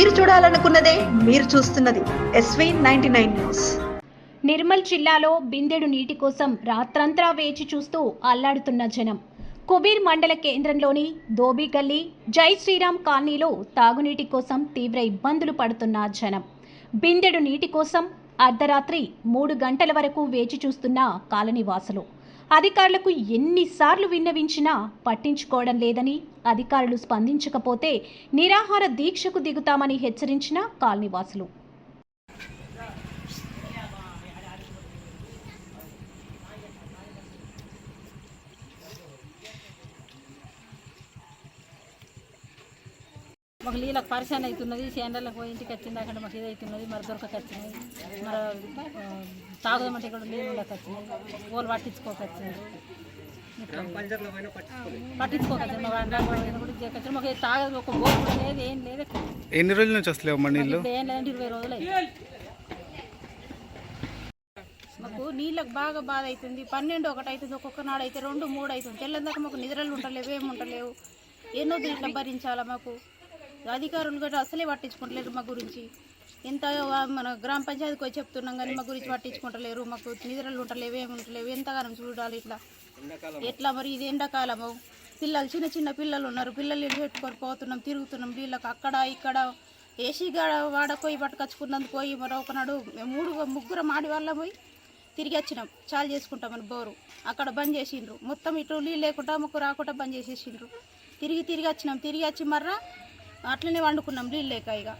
మీరు చూడాలనుకున్నదే మీరు చూస్తున్నది SV ninety nine news Nirmal జిల్లాలో బిందెడు నీటి కోసం రాత్రంతా వేచి చూస్తూ అల్లాడుతున్న జనం. కుబీర్ మండల కేంద్రంలోని దోబిగల్లి జై శ్రీరామ్ కాలనీలో తాగునీటి కోసం తీవ్ర ఇబ్బందులు పడుతున్న జనం. బిందెడు నీటి కోసం అర్ధరాత్రి మూడు గంటల వరకు వేచి చూస్తున్న కాలనీవాసులు అధికారులకు ఎన్నిసార్లు విన్నవించినా పట్టించుకోవడం లేదని అధికారులు స్పందించకపోతే నిరాహార దీక్షకు దిగుతామని హెచ్చరించిన కాలనీవాసులు. మాకు నీళ్ళకి పరిశాన్ అవుతున్నది సేండలకు పోయి ఇంటికి వచ్చింది అక్కడ మాకు ఇది అవుతున్నది మరి దొరకక వచ్చినాయి మరి తాగుదామంటే ఇక్కడ నీళ్ళు ఉండక వచ్చినాయి ఓలు పట్టించుకోక మా కూడా మాకు తాగదు ఒక బోర్ కూడా లేదు ఏం లేదు. ఎన్ని రోజుల నుంచి వస్తలేవు నీళ్ళు? ఇప్పుడు ఏం లేదంటే ఇరవై రోజులు మాకు నీళ్ళకి బాగా బాధ అవుతుంది పన్నెండు ఒకటి అవుతుంది ఒక్కొక్క నాడు అయితే రెండు మూడు అవుతుంది. తెల్లందాక మాకు నిద్రలు ఉండలేవు ఏమి ఉండలేవు. ఎన్నో ఇట్లా భరించాలా మాకు. అధికారులు కూడా అసలే పట్టించుకుంటలేరు మా గురించి. ఎంత మన గ్రామ పంచాయతీకి వచ్చి చెప్తున్నాం కానీ మా గురించి పట్టించుకుంటలేరు. మాకు నిద్రలు ఉండలేవు ఏమి ఉండలేవు ఎంతగానో చూడాలి ఇట్లా. ఎట్లా మరి ఇది ఎండాకాలము? పిల్లలు చిన్న చిన్న పిల్లలు ఉన్నారు. పిల్లలు పెట్టుకొని పోతున్నాం తిరుగుతున్నాం. వీళ్ళకి అక్కడ ఇక్కడ ఏసీ గడ వాడపోయి పట్టుకొచ్చుకున్నందుకు పోయి మరి ఒకనాడు మేము మూడు ముగ్గురు మాడి వాళ్ళ పోయి తిరిగి వచ్చినాం. చాలు చేసుకుంటామని బోరు. అక్కడ బంద్ చేసిండ్రు. మొత్తం ఇటు నీళ్ళు లేకుండా ముక్కు రాకుండా బంద్ చేసేసిండ్రు. తిరిగి తిరిగి వచ్చినాం. తిరిగి వచ్చి మర్రా అట్లనే వండుకున్నాం నీళ్ళు లేక ఇక.